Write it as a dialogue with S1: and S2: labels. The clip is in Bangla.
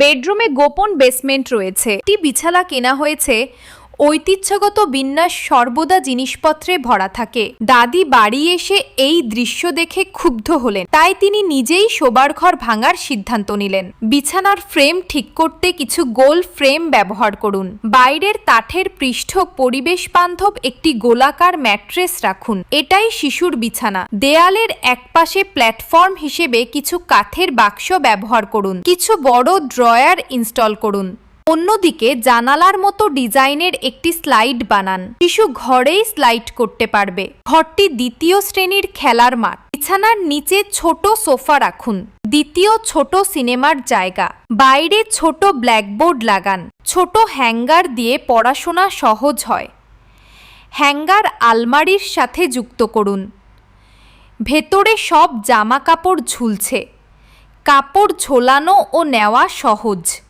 S1: বেডরুমে গোপন বেসমেন্ট রয়েছে। একটি বিছানা কেনা হয়েছে। ঐতিহ্যগত বিন্যাস সর্বদা জিনিসপত্রে ভরা থাকে। দাদি বাড়ি এসে এই দৃশ্য দেখে ক্ষুব্ধ হলেন। তাই তিনি নিজেই শোবার ঘর ভাঙার সিদ্ধান্ত নিলেন। বিছানার ফ্রেম ঠিক করতে কিছু গোল ফ্রেম ব্যবহার করুন। বাইরের কাঠের পৃষ্ঠ পরিবেশ বান্ধব একটি গোলাকার ম্যাট্রেস রাখুন। এটাই শিশুর বিছানা। দেয়ালের একপাশে প্ল্যাটফর্ম হিসেবে কিছু কাঠের বাক্স ব্যবহার করুন। কিছু বড় ড্রয়ার ইনস্টল করুন। অন্যদিকে জানালার মতো ডিজাইনের একটি স্লাইড বানান। শিশু ঘরেই স্লাইড করতে পারবে। ঘরটি দ্বিতীয় শ্রেণির খেলার মাঠ। বিছানার নিচে ছোট সোফা রাখুন। দ্বিতীয় ছোট সিনেমার জায়গা। বাইরে ছোট ব্ল্যাকবোর্ড লাগান। ছোট হ্যাঙ্গার দিয়ে পড়াশোনা সহজ হয়। হ্যাঙ্গার আলমারির সাথে যুক্ত করুন। ভেতরে সব জামা কাপড় ঝুলছে। কাপড় ঝোলানো ও নেওয়া সহজ।